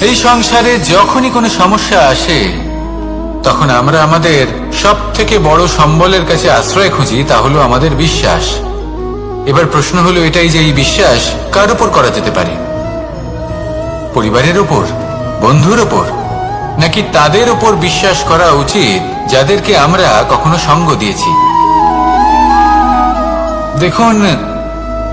এই সংসারে যখনই কোনো সমস্যা আসে, তখন আমরা আমাদের সব থেকে বড় সম্বলের কাছে আশ্রয় খুঁজি, তা হলো আমাদের বিশ্বাস। এবার প্রশ্ন হলো এটাই যে এই বিশ্বাস কার উপর করা যেতে পারে? পরিবারের ওপর বন্ধুর ওপর নাকি তাদের ওপর বিশ্বাস করা উচিত যাদেরকে আমরা কখনো সঙ্গ দিয়েছি? দেখুন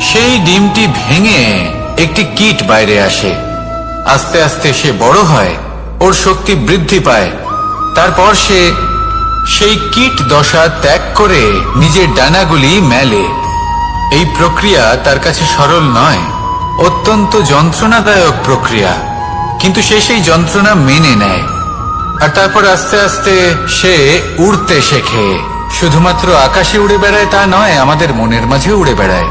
সেই ডিমটি ভেঙে একটি কীট বাইরে আসে। আস্তে আস্তে সে বড় হয়, ওর শক্তি বৃদ্ধি পায়। তারপর সে সেই কীট দশা ত্যাগ করে নিজের ডানাগুলি মেলে। এই প্রক্রিয়া তার কাছে সরল নয়, অত্যন্ত যন্ত্রণাদায়ক প্রক্রিয়া, কিন্তু সে সেই যন্ত্রণা মেনে নেয়। আর তারপর আস্তে আস্তে সে উড়তে শেখে। শুধুমাত্র আকাশে উড়ে বেড়ায় তা নয়, আমাদের মনের মাঝে উড়ে বেড়ায়।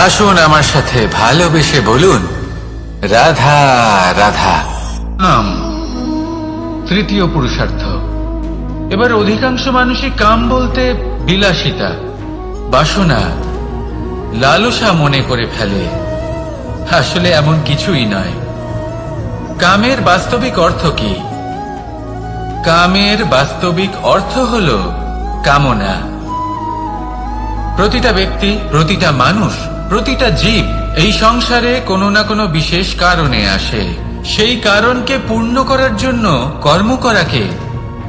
আসুন আমার সাথে ভালোবেসে বলুন, রাধা রাধা। নাম, তৃতীয় পুরুষার্থ। এবার অধিকাংশ মানুষই কাম বলতে বিলাসিতা, বাসনা, লালসা মনে করে ফেলে। আসলে এমন কিছুই নয়। কামের বাস্তবিক অর্থ কি? কামের বাস্তবিক অর্থ হল কামনা। প্রতিটা ব্যক্তি, প্রতিটা মানুষ প্রতিটা জীব এই সংসারে কোনো না কোনো বিশেষ কারণে আসে। সেই কারণকে পূর্ণ করার জন্য কর্ম করাকে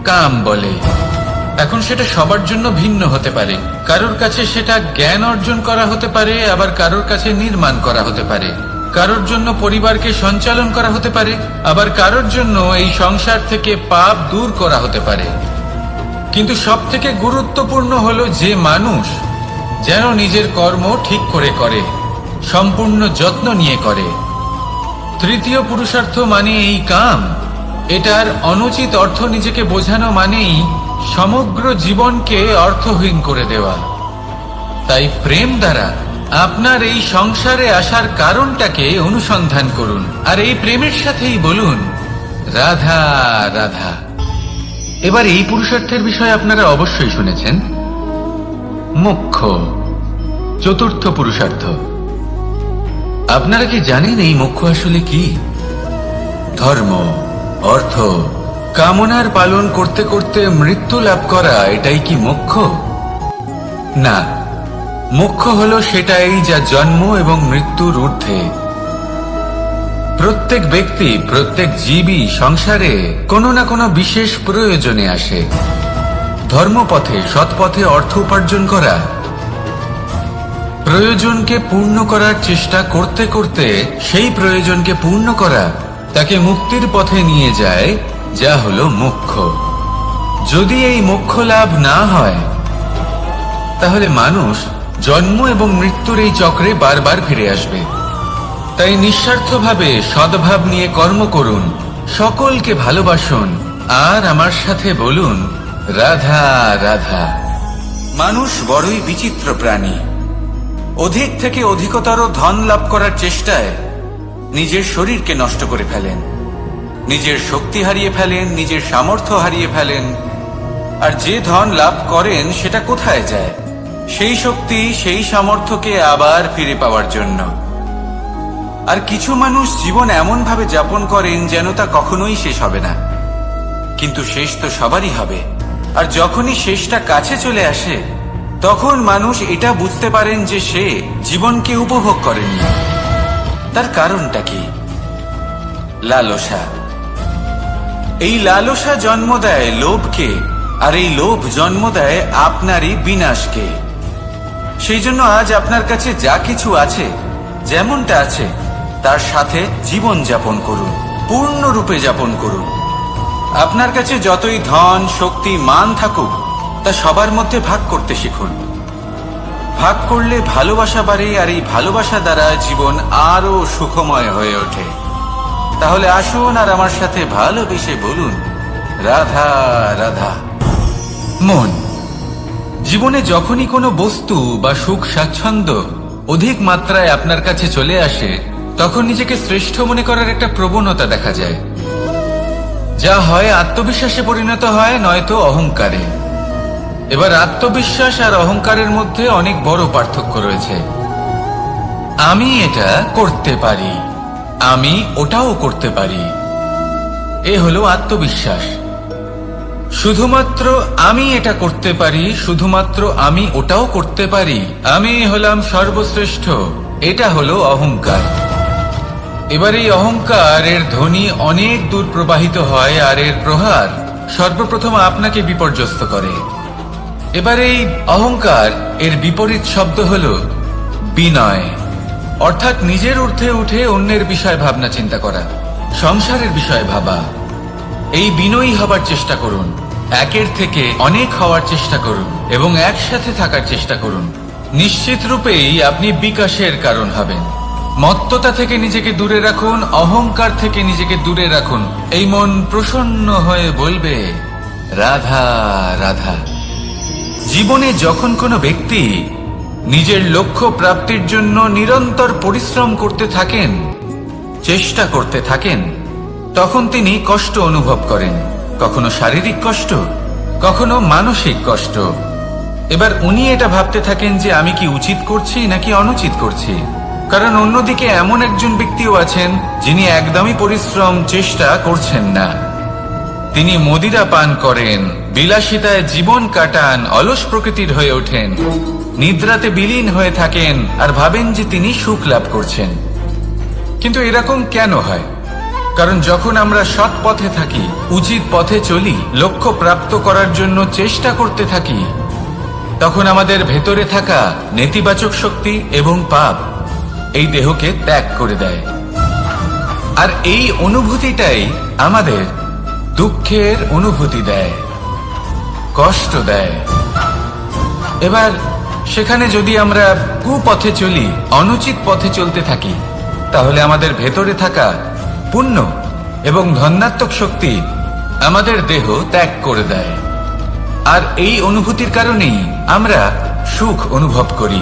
কাম বলে। এখন সেটা সবার জন্য ভিন্ন হতে পারে। কারোর কাছে সেটা জ্ঞান অর্জন করা হতে পারে, আবার কারোর কাছে নির্মাণ করা হতে পারে। কারোর জন্য পরিবারকে সঞ্চালন করা হতে পারে, আবার কারোর জন্য এই সংসার থেকে পাপ দূর করা হতে পারে। কিন্তু সব থেকে গুরুত্বপূর্ণ হলো যে মানুষ যেন নিজের কর্ম ঠিক করে করে, সম্পূর্ণ যত্ন নিয়ে করে। তৃতীয় পুরুষার্থ মানে এই কাম। এটার অনুচিত অর্থ নিজেকে বোঝানো মানেই সমগ্র জীবনকে অর্থহীন করে দেওয়া। তাই প্রেম দ্বারা আপনার এই সংসারে আসার কারণটাকে অনুসন্ধান করুন। আর এই প্রেমের সাথেই বলুন, রাধা রাধা। এবার এই পুরুষার্থের বিষয়ে আপনারা অবশ্যই শুনেছেন। মুখ্য, চতুর্থ পুরুষার্থ। আপনারা কি জানেন এই মুখ্য আসলে কি? ধর্ম, অর্থ, কামনার পালন করতে করতে মৃত্যু লাভ করা, এটাই কি মুখ্য? না, মুখ্য হলো সেটাই যা জন্ম এবং মৃত্যুর ঊর্ধ্বে। প্রত্যেক ব্যক্তি, প্রত্যেক জীবই সংসারে কোনো না কোনো বিশেষ প্রয়োজনে আসে। ধর্মপথে, সৎপথে অর্থ উপার্জন করা, প্রয়োজনকে পূর্ণ করার চেষ্টা করতে করতে সেই প্রয়োজনকে পূর্ণ করা তাকে মুক্তির পথে নিয়ে যায়, যা হলো মুখ্য যদি এই মুখ্য লাভ না হয়, তাহলে মানুষ জন্ম এবং মৃত্যুর এই চক্রে বারবার ফিরে আসবে। তাই নিঃস্বার্থভাবে সদ্ভাব নিয়ে কর্ম করুন, সকলকে ভালোবাসুন, আর আমার সাথে বলুন রাধা রাধা। মানুষ বড়ই বিচিত্র প্রাণী। অধিক থেকে অধিকতর ধন লাভ করার চেষ্টায় নিজের শরীরকে নষ্ট করে ফেলেন। নিজের শক্তি হারিয়ে ফেলেন, নিজের সামর্থ্য হারিয়ে ফেলেন। আর যে ধন লাভ করেন, সেটা কোথায় যায়? সেই শক্তি, সেই সামর্থ্যকে আবার ফিরে পাওয়ার জন্য। আর কিছু মানুষ জীবন এমন ভাবে যাপন করেন যেন তা কখনোই শেষ হবে না। কিন্তু শেষ তো সবারই হবে। আর যখনই শেষটা কাছে চলে আসে, তখন মানুষ এটা বুঝতে পারেন যে সে জীবনকে উপভোগ করেননি। তার কারণটা কি? লালসা। এই লালসা জন্ম দেয় লোভকে, আর এই লোভ জন্ম দেয় আপনারই বিনাশকে। সেই জন্য আজ আপনার কাছে যা কিছু আছে, যেমনটা আছে, তার সাথে জীবন যাপন করুন, পূর্ণরূপে যাপন করুন। আপনার কাছে যতই ধন, শক্তি, মান থাকুক, তা সবার মধ্যে ভাগ করতে শিখুন। ভাগ করলে ভালোবাসা বাড়ে আর এই ভালোবাসা দ্বারা জীবন আরও সুখময় হয়ে ওঠে। তাহলে আসুন আর আমার সাথে ভালোবেসে বলুন, রাধা রাধা। মন, জীবনে যখনই কোনো বস্তু বা সুখ, স্বাচ্ছন্দ্য অধিক মাত্রায় আপনার কাছে চলে আসে, তখন নিজেকে শ্রেষ্ঠ মনে করার একটা প্রবণতা দেখা যায়। যা হয় আত্মবিশ্বাসে পরিণত হয়, নয়তো অহংকারে। এবার আত্মবিশ্বাস আর অহংকারের মধ্যে অনেক বড় পার্থক্য রয়েছে। আমি এটা করতে পারি, আমি ওটাও করতে পারি। এ হলো আত্মবিশ্বাস। শুধুমাত্র আমি এটা করতে পারি, শুধুমাত্র আমি ওটাও করতে পারি, আমি হলাম সর্বশ্রেষ্ঠ, এটা হলো অহংকার। এবার এই অহংকার এর ধ্বনি অনেক দূর প্রবাহিত হয় আর এর প্রহার সর্বপ্রথম আপনাকে বিপর্যস্ত করে। এবার এই অহংকার এর বিপরীত শব্দ হল বিনয়। অর্থাৎ নিজের ঊর্ধ্বে উঠে অন্যের বিষয় ভাবনা চিন্তা করা, সংসারের বিষয়ে ভাবা। এই বিনয়ী হবার চেষ্টা করুন, একের থেকে অনেক হওয়ার চেষ্টা করুন এবং একসাথে থাকার চেষ্টা করুন। নিশ্চিত রূপেই আপনি বিকাশের কারণ হবেন। মত্ততা থেকে নিজেকে দূরে রাখুন, অহংকার থেকে নিজেকে দূরে রাখুন। এই মন প্রসন্ন হয়ে বলবে, রাধা রাধা। জীবনে যখন কোনো ব্যক্তি নিজের লক্ষ্য প্রাপ্তির জন্য নিরন্তর পরিশ্রম করতে থাকেন, চেষ্টা করতে থাকেন, তখন তিনি কষ্ট অনুভব করেন। কখনো শারীরিক কষ্ট, কখনো মানসিক কষ্ট। এবার উনি এটা ভাবতে থাকেন যে আমি কি উচিত করছি নাকি অনুচিত করছি। কারণ অন্যদিকে এমন একজন ব্যক্তিও আছেন যিনি একদমই পরিশ্রম, চেষ্টা করছেন না। তিনি মদিরা পান করেন, বিলাসিতায় জীবন কাটান, অলস প্রকৃতির হয়ে ওঠেন, নিদ্রাতে বিলীন হয়ে থাকেন আর ভাবেন যে তিনি সুখ লাভ করছেন। কিন্তু এরকম কেন হয়? কারণ যখন আমরা সৎ পথে থাকি, উচিত পথে চলি, লক্ষ্য প্রাপ্ত করার জন্য চেষ্টা করতে থাকি, তখন আমাদের ভেতরে থাকা নেতিবাচক শক্তি এবং পাপ এই দেহকে ত্যাগ করে দেয়। আর এই অনুভূতিটাই আমাদের দুঃখের অনুভূতি দেয়, কষ্ট দেয়। এবার সেখানে যদি আমরা কুপথে চলি, অনুচিত পথে চলতে থাকি, তাহলে আমাদের ভেতরে থাকা পুণ্য এবং ধন্যাত্মক শক্তি আমাদের দেহ ত্যাগ করে দেয়। আর এই অনুভূতির কারণেই আমরা সুখ অনুভব করি।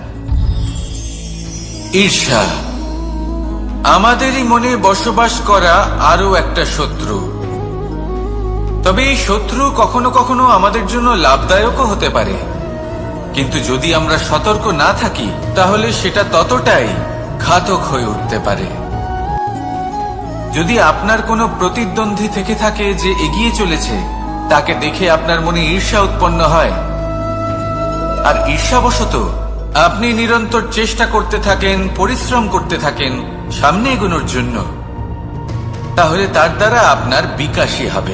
ঈর্ষা। আমাদেরই মনে বসবাস করা আরও একটা শত্রু। তবে এই শত্রু কখনো কখনো আমাদের জন্য লাভদায়কও হতে পারে। কিন্তু যদি আমরা সতর্ক না থাকি, তাহলে সেটা ততটাই ঘাতক হয়ে উঠতে পারে। যদি আপনার কোনো প্রতিদ্বন্দ্বী থেকে থাকে যে এগিয়ে চলেছে, তাকে দেখে আপনার মনে ঈর্ষা উৎপন্ন হয়। আর ঈর্ষাবশত আপনি নিরন্তর চেষ্টা করতে থাকেন, পরিশ্রম করতে থাকেন, সামনে এগোনোর জন্য। তাহলে তার দ্বারা আপনার বিকাশই হবে।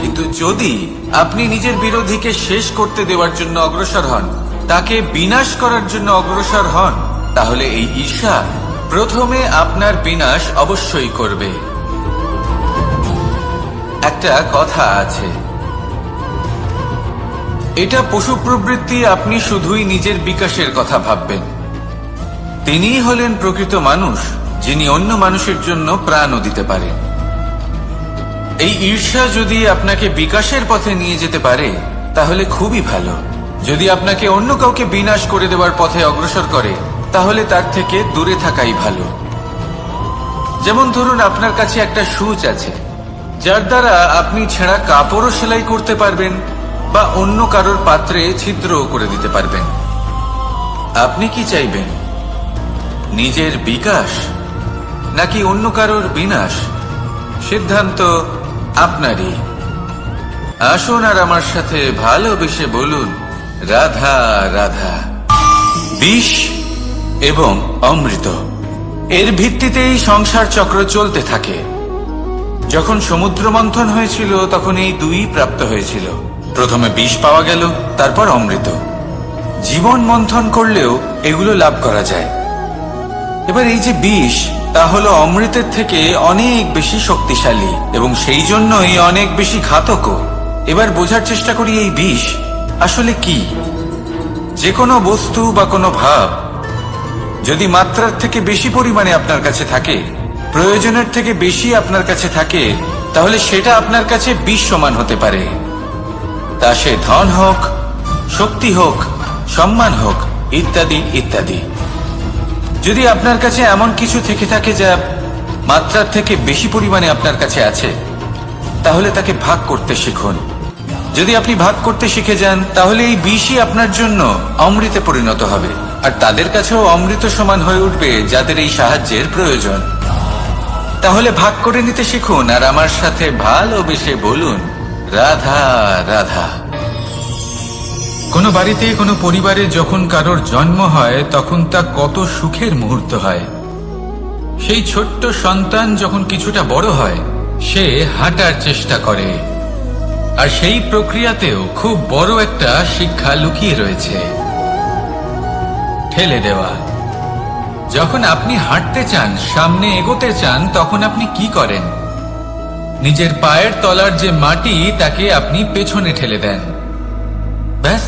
কিন্তু যদি আপনি নিজের বিরোধীকে শেষ করতে দেওয়ার জন্য অগ্রসর হন, তাকে বিনাশ করার জন্য অগ্রসর হন, তাহলে এই ঈর্ষা প্রথমে আপনার বিনাশ অবশ্যই করবে। একটা কথা আছে। এটা পশু প্রবৃত্তি আপনি শুধুই নিজের বিকাশের কথা ভাববেন। তিনিই হলেন প্রকৃত মানুষ, যিনি অন্য মানুষের জন্য প্রাণও দিতে পারেন এই ঈর্ষা যদি আপনাকে বিকাশের পথে নিয়ে যেতে পারে, তাহলে খুবই ভালো। যদি আপনাকে অন্য কাউকে বিনাশ করে দেওয়ার পথে অগ্রসর করে, তাহলে তার থেকে দূরে থাকাই ভালো। যেমন ধরুন আপনার কাছে একটা সুচ আছে, যার দ্বারা আপনি ছেঁড়া কাপড়ও সেলাই করতে পারবেন বা অন্য কারোর পাত্রে ছিদ্র করে দিতে পারবেন। আপনি কি চাইবেন? নিজের বিকাশ নাকি অন্য কারোর বিনাশ? সিদ্ধান্ত আপনারই। আসুন আর আমার সাথে ভালোবেসে বলুন, রাধা রাধা। বিষ এবং অমৃত। এর ভিত্তিতেই সংসার চক্র চলতে থাকে। যখন সমুদ্র মন্থন হয়েছিল, তখন এই দুই প্রাপ্ত হয়েছিল। প্রথমে বিষ পাওয়া গেল, তারপর অমৃত। জীবন মন্থন করলেও এগুলো লাভ করা যায়। এবার এই যে বিষ, তা হলো অমৃতের থেকে অনেক বেশি শক্তিশালী এবং সেই জন্যই অনেক বেশি ঘাতকও। এবার বোঝার চেষ্টা করি এই বিষ আসলে কি? যে কোনো বস্তু বা কোনো ভাব যদি মাত্রার থেকে বেশি পরিমাণে আপনার কাছে থাকে, প্রয়োজনের থেকে বেশি আপনার কাছে থাকে, তাহলে সেটা আপনার কাছে বিষ সমান হতে পারে। তা সে ধন হোক, শক্তি হোক, সম্মান হোক, ইত্যাদি ইত্যাদি। যদি আপনার কাছে এমন কিছু থেকে থাকে যা মাত্রার থেকে বেশি পরিমাণে আপনার কাছে আছে, তাহলে তাকে ভাগ করতে শিখুন। যদি আপনি ভাগ করতে শিখে যান, তাহলে এই বিষই আপনার জন্য অমৃতে পরিণত হবে। আর তাদের কাছেও অমৃত সমান হয়ে উঠবে যাদের এই সাহায্যের প্রয়োজন। তাহলে ভাগ করে নিতে শিখুন, আর আমার সাথে ভালোবেসে বলুন। রাধা রাধা। কোনো বাড়িতে, কোনো পরিবারে যখন কারোর জন্ম হয়, তখন তা কত সুখের মুহূর্ত হয়। সেই ছোট্ট সন্তান যখন কিছুটা বড় হয়, সে হাঁটার চেষ্টা করে। আর সেই প্রক্রিয়াতেও খুব বড় একটা শিক্ষা লুকিয়ে রয়েছে। ঠেলে দেওয়া। যখন আপনি হাঁটতে চান, সামনে এগোতে চান, তখন আপনি কি করেন? নিজের পায়ের তলার যে মাটি, তাকে আপনি পেছনে ঠেলে দেন। ব্যাস,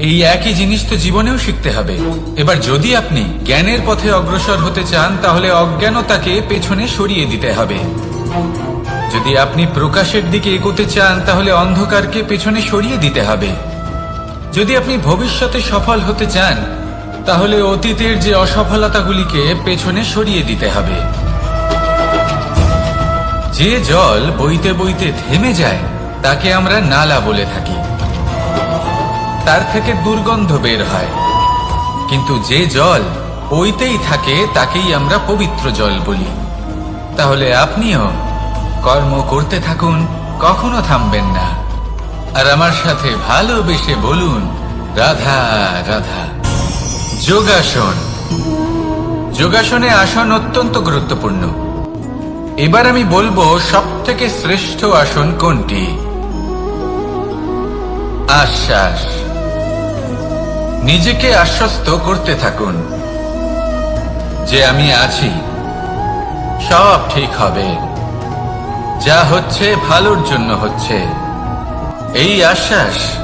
এই একই জিনিস তো জীবনেও শিখতে হবে। এবার যদি আপনি জ্ঞানের পথে অগ্রসর হতে চান, তাহলে অজ্ঞানতাকে পেছনে সরিয়ে দিতে হবে। যদি আপনি প্রকাশের দিকে এগোতে চান, তাহলে অন্ধকারকে পেছনে সরিয়ে দিতে হবে। যদি আপনি ভবিষ্যতে সফল হতে চান, তাহলে অতীতের যে অসফলতাগুলিকে পেছনে সরিয়ে দিতে হবে। যে জল বইতে বইতে থেমে যায়, তাকে আমরা নালা বলে থাকি। তার থেকে দুর্গন্ধ বের হয়। কিন্তু যে জল বইতেই থাকে, তাকেই আমরা পবিত্র জল বলি। তাহলে আপনিও কর্ম করতে থাকুন, কখনো থামবেন না। আর আমার সাথে ভালোবেসে বলুন, রাধা রাধা। যোগাসন। যোগাসনে আসন অত্যন্ত গুরুত্বপূর্ণ। এবার আমি বলব সব থেকে শ্রেষ্ঠ আসন কোনটি? আশ্বাস। নিজেকে আশ্বস্ত করতে থাকুন। যে আমি আছি, সব ঠিক হবে। যা হচ্ছে ভালোর জন্য হচ্ছে। এই আশ্বাস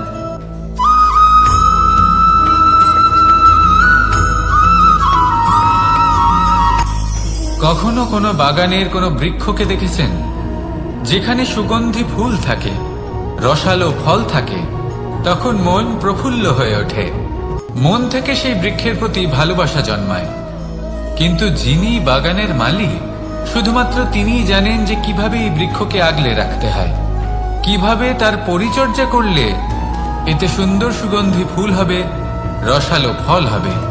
কখনো কোনো বাগানের কোনো বৃক্ষকে দেখেছেন? যেখানে সুগন্ধি ফুল থাকে, রসালো ফল থাকে, তখন মন প্রফুল্ল হয়ে ওঠে। মন থেকে সেই বৃক্ষের প্রতি ভালোবাসা জন্মায়। কিন্তু যিনি বাগানের মালিক, শুধুমাত্র তিনিই জানেন যে কীভাবে এই বৃক্ষকে আগলে রাখতে হয়। কীভাবে তার পরিচর্যা করলে এতে সুন্দর সুগন্ধি ফুল হবে, রসালো ফল হবে।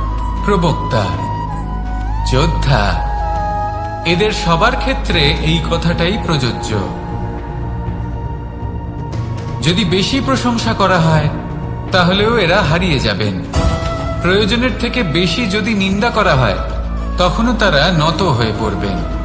প্রবক্তা, যোদ্ধা, এদের সবার ক্ষেত্রে এই কথাটাই প্রযোজ্য। যদি বেশি প্রশংসা করা হয়, তাহলেও এরা হারিয়ে যাবেন। প্রয়োজনের থেকে বেশি যদি নিন্দা করা হয়, তখনও তারা নত হয়ে পড়বেন।